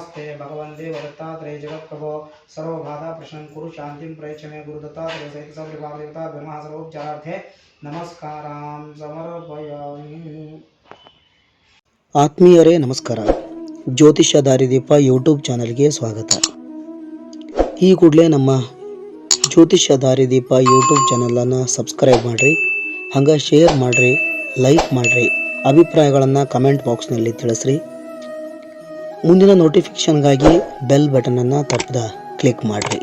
नमस्ते भगवन् देवदत्तात्रेय जगत्प्रभो सर्वबाधा प्रश्नं कुरु शान्तिं प्रयच्छ मे गुरुदत्तात्रेय सहित सर्वदेवता ब्रह्म सर्वोपचारार्थे नमस्कारां समर्पयामि ಆತ್ಮೀಯರೇ ನಮಸ್ಕಾರ ಜ್ಯೋತಿಷ್ಯ ದಾರಿದೀಪ ಯೂಟ್ಯೂಬ್ ಚಾನಲ್ಗೆ ಸ್ವಾಗತ ಈ ಕೂಡಲೇ ನಮ್ಮ ಜ್ಯೋತಿಷ್ಯ ದಾರಿದೀಪ ಯೂಟ್ಯೂಬ್ ಚಾನಲನ್ನು ಸಬ್ಸ್ಕ್ರೈಬ್ ಮಾಡಿರಿ ಹಂಗೆ ಶೇರ್ ಮಾಡಿರಿ ಲೈಕ್ ಮಾಡಿರಿ ಅಭಿಪ್ರಾಯಗಳನ್ನು ಕಮೆಂಟ್ ಬಾಕ್ಸ್ನಲ್ಲಿ ತಿಳಿಸ್ರಿ ಮುಂದಿನ ನೋಟಿಫಿಕೇಷನ್ಗಾಗಿ ಬೆಲ್ ಬಟನನ್ನು ತಪ್ಪದ ಕ್ಲಿಕ್ ಮಾಡಿರಿ.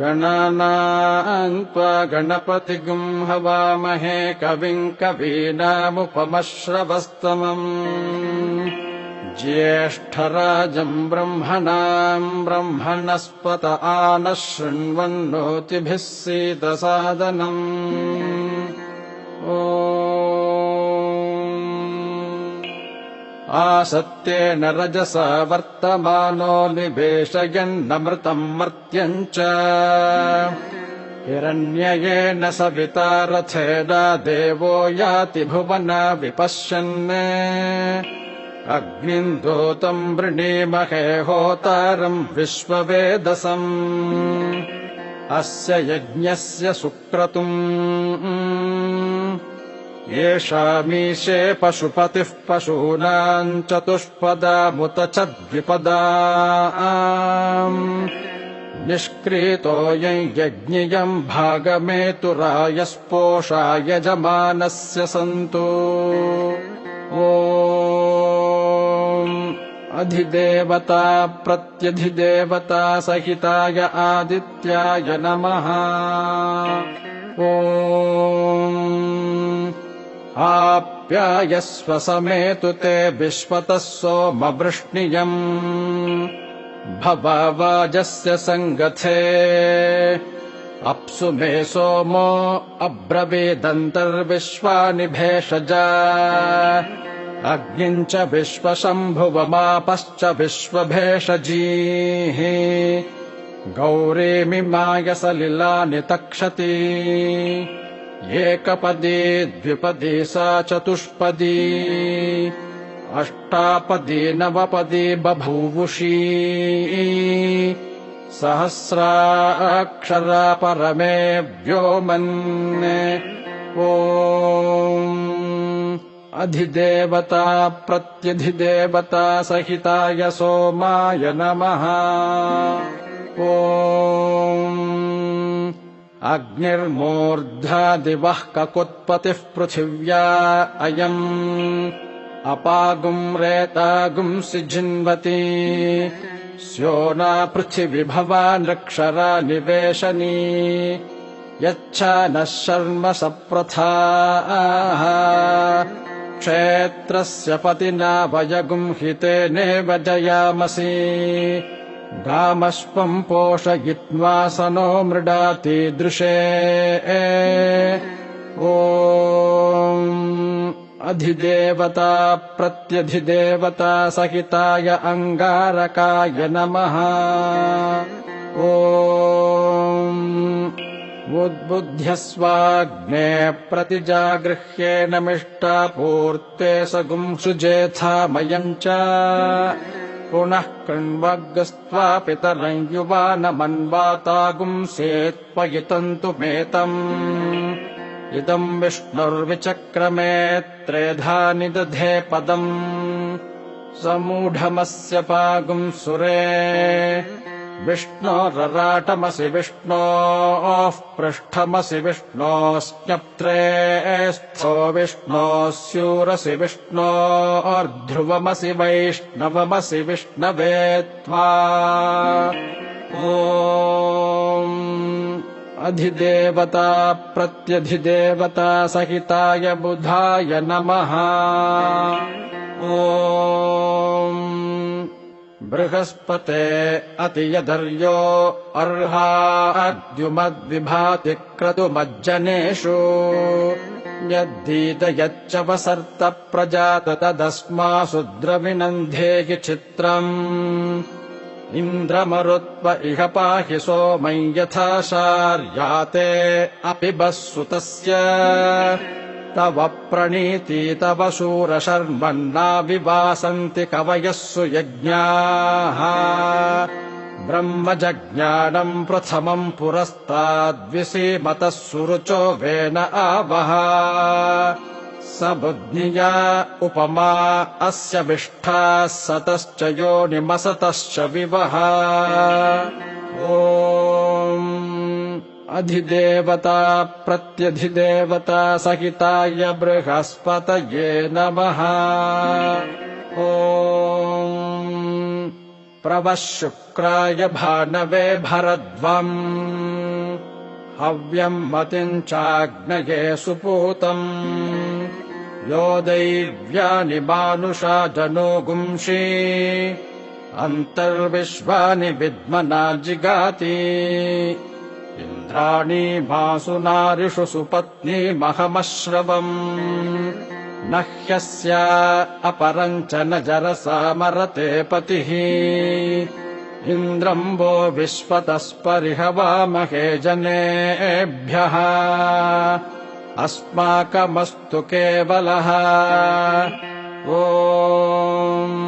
गणानाम् त्वा गणपतिगुम् हवामहे कविम् कवीनामुपमश्रवस्तमम्। ज्येष्ठराजम् ब्रह्मणाम् ब्रह्मणस्पत आनः शृण्वन्नोतिभिः सीदसादनम् आसत्येन रजसा वर्तमानो निवेशयन्नमृतम् मर्त्यम् च। हिरण्ययेन सविता रथेना देवो याति भुवना विपश्यन्। अग्निम् दूतम् वृणीमहे होतारम् विश्ववेदसम्। अस्य यज्ञस्य सुक्रतुम् येषामीशे पशुपतिः पशूनाम् चतुष्पदामुत च द्विपदा निष्क्रीतोऽयम् यज्ञियम् भागमेतुरायस्पोषा यजमानस्य सन्तु। ॐ अधिदेवता प्रत्यधिदेवता सहिताय आदित्याय नमः। ॐ आप्यायस्व समेतु ते विश्वतः सोमवृष्णियम् भवावाजस्य सङ्गथे। अप्सु मे सोमो अब्रवीदन्तर्विश्वानि भेषजा च विश्वशम्भुवमापश्च विश्वभेषजीः। गौरीमिमाय सलिलानि तक्षति एकपदी द्विपदी सा चतुष्पदी। अष्टापदी नवपदी बभूवुषी। सहस्राक्षरा परमे व्योमन् ॐ अधिदेवता प्रत्यधिदेवता सहिताय सोमाय नमः ॐ अग्निर्मूर्धादिवः ककुत्पतिः पृथिव्या अयम्। अपागुम् रेतागुम् सिजिन्वती स्योना पृथिविभवा नृक्षरा निवेशनी। यच्छा नः शर्म सप्रथाः। क्षेत्रस्य पतिना वयगुम् हितेनेव गामश्वम् पोषयित्वासनो मृडातीदृशे प्रत्यधिदेवता सहिताय अङ्गारकाय नमः। ॐ उद्बुध्यस्वाग्ने प्रतिजागृह्येन मिष्टापूर्ते सगुम् सुजेथामयम् च पुनः कृण्वग्स्त्वा पितरम् युवानमन्वातागुम् सेत्पयितन्तु मेतम्। इदम् विष्णुर्विचक्रमे त्रेधा निदधे पदम्। समूढमस्य पागुम् सुरे विष्णोरराटमसि विष्णोः पृष्ठमसि विष्णोस्न्यप्त्रे स्थो विष्णोः स्यूरसि विष्णोर्ध्रुवमसि वैष्णवमसि विष्णवे त्वा। ॐ अधिदेवता प्रत्यधिदेवता सहिताय बुधाय नमः। ॐ बृहस्पते अतियधर्यो अर्हाद्युमद्विभाति क्रतुमज्जनेषु यद्दीदयच्च वसर्त प्रजात तदस्मासु द्रविनन्धेहि चित्रम्। इन्द्रमरुत्व इह पाहि सोमै यथा शार्याते अपि बस्सुतस्य तव प्रणीति तव शूरशर्मन्ना विवासन्ति कवयः सुयज्ञाः ब्रह्मजज्ञानम् प्रथमम् पुरस्ताद्विसीमतः सुरुचो वेन आवः। स बुद्धिया उपमा अस्य विष्ठा सतश्च योनिमसतश्च विवः ॐ अधिदेवता प्रत्यधिदेवता सहिताय बृहस्पतये नमः। ॐ प्रवः शुक्राय भानवे भरद्वम्। हव्यम् मतिम् चाग्नये सुपूतम्। यो दैव्यानि मानुषा जनो गुंषि। अन्तर्विश्वानि विद्मना जिगाति इन्द्राणी मासु नारिषु सुपत्नीमहमश्रवम् न ह्यस्या अपरम् च न जरसा मरते पतिः। इन्द्रम् वो विश्वतस्परिहवामहे जनेभ्यः अस्माकमस्तु केवलः। ॐ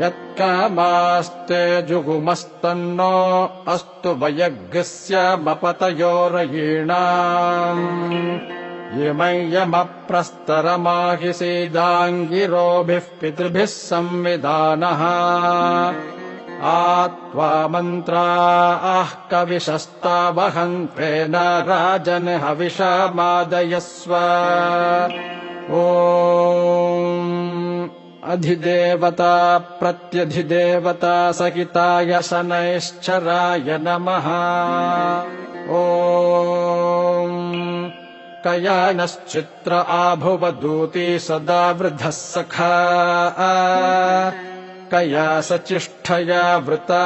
यत्कामास्ते जुगुमस्तन्नो अस्तु वयग्स्यामपतयोरयीणाम् इमय्यमप्रस्तरमाहिसीदाङ्गिरोभिः पितृभिः संविधानः। आत्वा मन्त्रा आः कविशस्तावहन्त्वेन राजन् हविषामादयस्व। ॐ अधिदेवता प्रत्यधिदेवता सहिताय शनैश्चराय नमः। ॐ कयानश्चित्र आभुवदूती सदा वृद्धः सखा। कया सचिष्ठया वृता।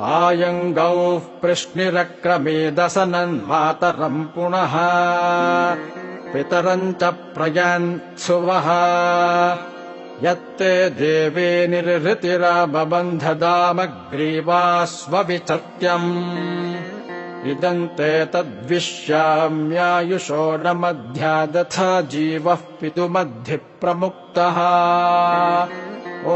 आयङ्गौः पृश्निरक्रमेदसनन् मातरम् पुनः पितरम् च प्रयान्त्सुवः यत्ते देवे निर्हृतिरामबन्धदामग्रीवास्वविचत्यम् इदम् ते तद्विश्याम्यायुषो न मध्यादथा जीवः पितुमद्धि प्रमुक्तः ॐ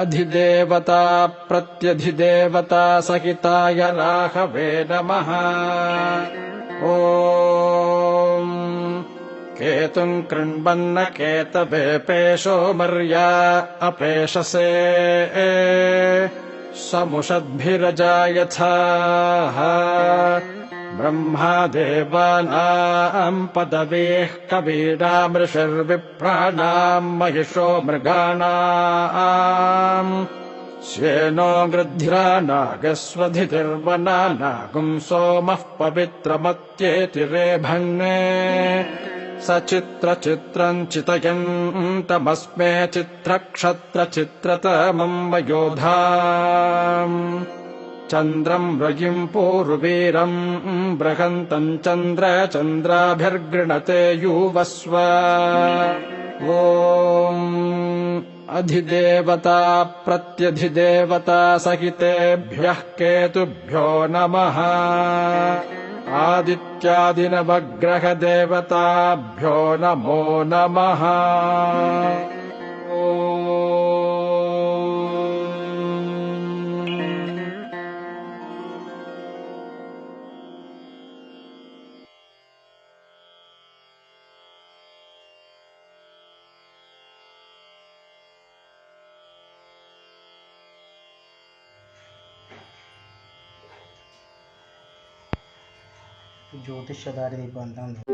अधिदेवता प्रत्यधिदेवता सहिताय राघवे नमः ॐ केतुम् केतवे पेशो मर्या अपेशसे समुषद्भिरजायथाः ब्रह्मा देवानाम् पदवीः कवीनामृषर्विप्राणाम् महिषो मृगाणाम् श्येनो गृध्रा नागस्वधितिर्वना नागुम् सोमः पवित्रमत्येति रेभन्ने सचित्रचित्रम् चितयन्तमस्मे चित्रक्षत्रचित्रतमम् वयोधा चन्द्रम् रयिम् पूर्वीरम् बृहन्तम् चन्द्र चन्द्राभिर्गृणते युवस्व। ॐ अधिदेवता प्रत्यधिदेवता सहितेभ्यः केतुभ्यो नमः। आदित्यादिनवग्रहदेवताभ्यो नमो नमः ज्योतिषाधारित बंद होंगे